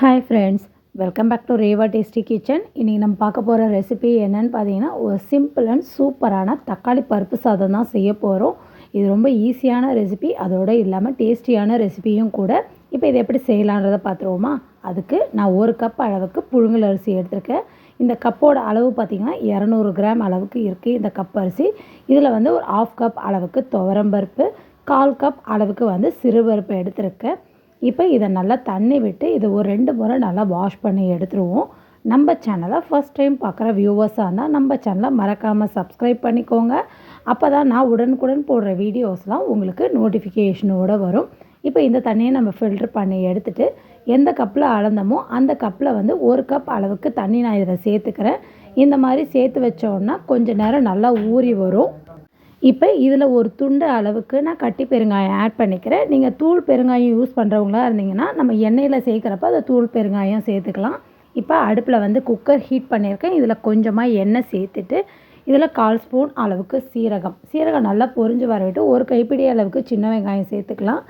Hi friends welcome back to Reva tasty kitchen இன்றைக்கி நம்ம பார்க்க போகிற ரெசிபி என்னென்னு பார்த்தீங்கன்னா ஒரு சிம்பிள் அண்ட் சூப்பரான தக்காளி பருப்பு சாதம் தான் செய்ய போகிறோம் இது ரொம்ப ஈஸியான ரெசிபி அதோடு இல்லாமல் டேஸ்டியான ரெசிபியும் கூட. இப்போ இதை எப்படி செய்யலான்றதை பார்த்துருவோமா? அதுக்கு நான் ஒரு கப் அளவுக்கு புழுங்கல் அரிசி எடுத்திருக்கேன். இந்த கப்போட அளவு பார்த்திங்கன்னா இரநூறு கிராம் அளவுக்கு இருக்குது இந்த கப் அரிசி. இதில் வந்து ஒரு ஆஃப் கப் அளவுக்கு துவரம்பருப்பு கால் கப் அளவுக்கு வந்து சிறுபருப்பு எடுத்திருக்கேன். இப்போ இதை நல்லா தண்ணி விட்டு இதை ஒரு ரெண்டு முறை நல்லா வாஷ் பண்ணி எடுத்துருவோம். நம்ம சேனலை ஃபஸ்ட் டைம் பார்க்குற வியூவர்ஸாக இருந்தால் நம்ம சேனலை மறக்காமல் சப்ஸ்கிரைப் பண்ணிக்கோங்க. அப்போ தான் நான் உடனுக்குடன் போடுற வீடியோஸ்லாம் உங்களுக்கு நோட்டிஃபிகேஷனோடு வரும். இப்போ இந்த தண்ணியை நம்ம ஃபில்ட்ரு பண்ணி எடுத்துகிட்டு எந்த கப்பில் அளந்தமோ அந்த கப்பில் வந்து ஒரு கப் அளவுக்கு தண்ணி நான் இதில் சேர்த்துக்கிறேன். இந்த மாதிரி சேர்த்து வச்சோன்னா கொஞ்சம் நேரம் நல்லா ஊறி வரும். இப்போ இதில் ஒரு துண்டு அளவுக்கு நான் கட்டி பெருங்காயம் ஆட் பண்ணிக்கிறேன். நீங்கள் தூள் பெருங்காயம் யூஸ் பண்ணுறவங்களா இருந்தீங்கன்னா நம்ம எண்ணெயில் சேர்க்குறப்ப அதை தூள் பெருங்காயம் சேர்த்துக்கலாம். இப்போ அடுப்பில் வந்து குக்கர் ஹீட் பண்ணியிருக்கேன். இதில் கொஞ்சமாக எண்ணெய் சேர்த்துட்டு இதில் கால் ஸ்பூன் அளவுக்கு சீரகம். சீரகம் நல்லா பொரிஞ்சு வரவிட்டு ஒரு கைப்பிடி அளவுக்கு சின்ன வெங்காயம் சேர்த்துக்கலாம்.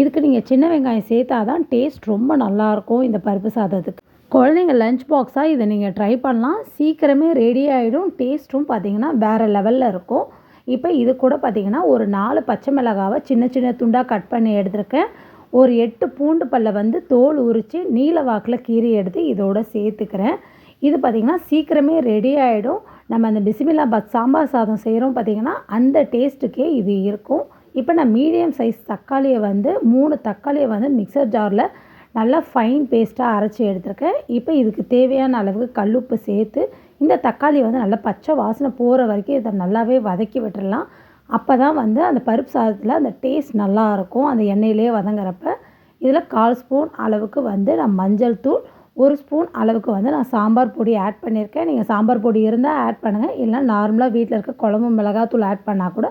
இதுக்கு நீங்கள் சின்ன வெங்காயம் சேர்த்தா தான் டேஸ்ட் ரொம்ப நல்லாயிருக்கும் இந்த பருப்பு சாதத்துக்கு. குழந்தைங்க லஞ்ச் பாக்ஸாக இதை நீங்கள் ட்ரை பண்ணலாம். சீக்கிரமே ரெடி ஆகிடும் டேஸ்ட்டும் பார்த்திங்கன்னா வேறு லெவலில் இருக்கும். இப்போ இது கூட பார்த்திங்கன்னா ஒரு நாலு பச்சை மிளகாவை சின்ன சின்ன துண்டாக கட் பண்ணி எடுத்திருக்கேன். ஒரு எட்டு பூண்டு பல்லை வந்து தோல் உரித்து நீல வாக்கில் கீறி எடுத்து இதோட சேர்த்துக்கிறேன். இது பார்த்திங்கன்னா சீக்கிரமே ரெடி ஆகிடும் நம்ம அந்த பிசிமிலாபாத் சாம்பார் சாதம் செய்கிறோம் பார்த்திங்கன்னா அந்த டேஸ்ட்டுக்கே இது இருக்கும். இப்போ நான் மீடியம் சைஸ் தக்காளியை வந்து மூணு தக்காளியை வந்து மிக்சர் ஜாரில் நல்லா ஃபைன் பேஸ்ட்டாக அரைச்சி எடுத்திருக்கேன். இப்போ இதுக்கு தேவையான அளவுக்கு கல்லுப்பு சேர்த்து இந்த தக்காளி வந்து நல்லா பச்சை வாசனை போகிற வரைக்கும் இதை நல்லாவே வதக்கி விட்டுடலாம் அப்போ தான் வந்து அந்த பருப்பு சாதத்தில் அந்த டேஸ்ட் நல்லாயிருக்கும். அந்த எண்ணெயிலே வதங்குறப்ப இதில் கால் ஸ்பூன் அளவுக்கு வந்து நான் மஞ்சள் தூள் ஒரு ஸ்பூன் அளவுக்கு வந்து நான் சாம்பார் பொடி ஆட் பண்ணியிருக்கேன். நீங்கள் சாம்பார் பொடி இருந்தால் ஆட் பண்ணுங்கள் இல்லை நார்மலாக வீட்டில் இருக்க குழம்பு மிளகாத்தூள் ஆட் பண்ணால் கூட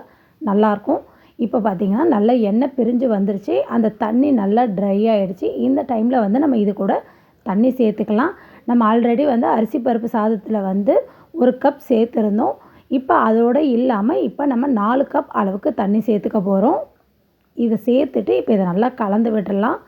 நல்லாயிருக்கும். இப்போ பார்த்திங்கன்னா நல்லா எண்ணெய் பிரிஞ்சு வந்துருச்சு. அந்த தண்ணி நல்லா ட்ரை ஆகிடுச்சு இந்த டைமில் வந்து நம்ம இது கூட தண்ணி சேர்த்துக்கலாம். நம்ம ஆல்ரெடி வந்து அரிசி பருப்பு சாதத்தில் வந்து ஒரு கப் சேர்த்துருந்தோம். இப்போ அதோடு இல்லாமல் இப்போ நம்ம நாலு கப் அளவுக்கு தண்ணி சேர்த்துக்க போகிறோம் இதை சேர்த்துட்டு இப்போ இதை நல்லா கலந்து விட்டுடலாம்.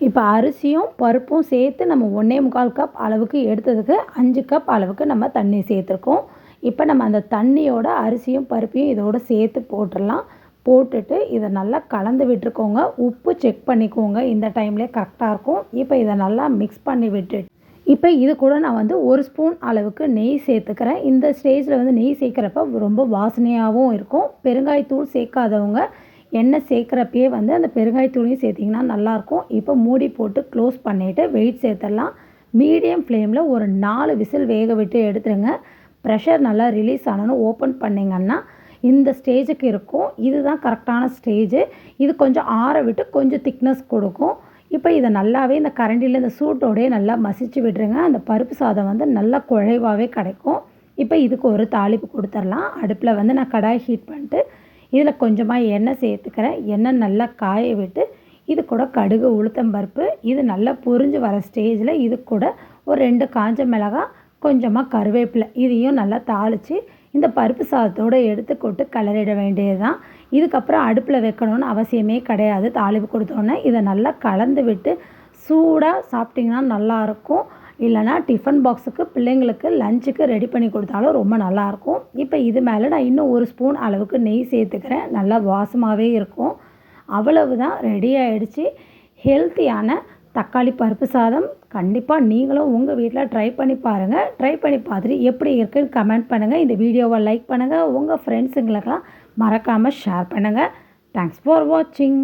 இப்போ அரிசியும் பருப்பும் சேர்த்து நம்ம ஒன்றே முக்கால் கப் அளவுக்கு எடுத்ததுக்கு அஞ்சு கப் அளவுக்கு நம்ம தண்ணி சேர்த்துருக்கோம். இப்போ நம்ம அந்த தண்ணியோட அரிசியும் பருப்பையும் இதோடு சேர்த்து போட்டுடலாம். போட்டுட்டு இதை நல்லா கலந்து விட்டுருக்கோங்க உப்பு செக் பண்ணிக்கோங்க. இந்த டைம்லேயே கரெக்டாக இருக்கும். இப்போ இதை நல்லா மிக்ஸ் பண்ணி விட்டுட்டு இப்போ இது கூட நான் வந்து ஒரு ஸ்பூன் அளவுக்கு நெய் சேர்த்துக்கிறேன். இந்த ஸ்டேஜில் வந்து நெய் சேர்க்குறப்ப ரொம்ப வாசனையாகவும் இருக்கும். பெருங்காயத்தூள் சேர்க்காதவங்க எண்ணெய் சேர்க்குறப்பயே வந்து அந்த பெருங்காயத்தூளையும் சேர்த்திங்கன்னா நல்லாயிருக்கும். இப்போ மூடி போட்டு க்ளோஸ் பண்ணிவிட்டு வெயிட் சேர்த்துடலாம். மீடியம் ஃப்ளேமில் ஒரு நாலு விசில் வேக விட்டு எடுத்துருங்க. ப்ரெஷர் நல்லா ரிலீஸ் ஆனதும் ஓப்பன் பண்ணிங்கன்னா இந்த ஸ்டேஜுக்கு இருக்கும். இதுதான் கரெக்டான ஸ்டேஜு இது கொஞ்சம் ஆற விட்டு கொஞ்சம் திக்னஸ் கொடுக்கும். இப்போ இதை நல்லாவே இந்த கரண்டியில் இந்த சூட்டோடே நல்லா மசிச்சு விட்டுருங்க அந்த பருப்பு சாதம் வந்து நல்லா குழைவாகவே கிடைக்கும். இப்போ இதுக்கு ஒரு தாளிப்பு கொடுத்துர்லாம் அடுப்பில் வந்து நான் கடாய் ஹீட் பண்ணிட்டு இதில் கொஞ்சமாக எண்ணெய் சேர்த்துக்கிறேன். எண்ணெய் நல்லா காய விட்டு இது கூட கடுகு உளுத்தம் பருப்பு இது நல்லா பொரிஞ்சு வர ஸ்டேஜில் இது கூட ஒரு ரெண்டு காஞ்ச மிளகாய் கொஞ்சமாக கருவேப்பிலை இதையும் நல்லா தாளித்து இந்த பருப்பு சாதத்தோடு எடுத்து கொட்டு கலரிட வேண்டியது தான் இதுக்கப்புறம் அடுப்பில் வைக்கணும்னு அவசியமே கிடையாது. தாளிப்பு கொடுத்தோன்னே இதை நல்லா கலந்து விட்டு சூடாக சாப்பிட்டிங்கன்னா நல்லாயிருக்கும். இல்லைனா டிஃபன் பாக்ஸுக்கு பிள்ளைங்களுக்கு லஞ்சுக்கு ரெடி பண்ணி கொடுத்தாலும் ரொம்ப நல்லாயிருக்கும். இப்போ இது மேலே நான் இன்னும் ஒரு ஸ்பூன் அளவுக்கு நெய் சேர்த்துக்கிறேன். நல்லா வாசமாகவே இருக்கும். அவ்வளவு தான் ரெடி ஆகிடுச்சு ஹெல்த்தியான தக்காளி பருப்பு சாதம் கண்டிப்பாக நீங்களும் உங்கள் வீட்டில் ட்ரை பண்ணி பாருங்கள் ட்ரை பண்ணி பார்த்துட்டு எப்படி இருக்குன்னு கமெண்ட் பண்ணுங்கள் இந்த வீடியோவை லைக் பண்ணுங்கள் உங்கள் ஃப்ரெண்ட்ஸுங்களுக்கெல்லாம் மறக்காமல் ஷேர் பண்ணுங்கள் தேங்க்ஸ் ஃபார் வாட்சிங்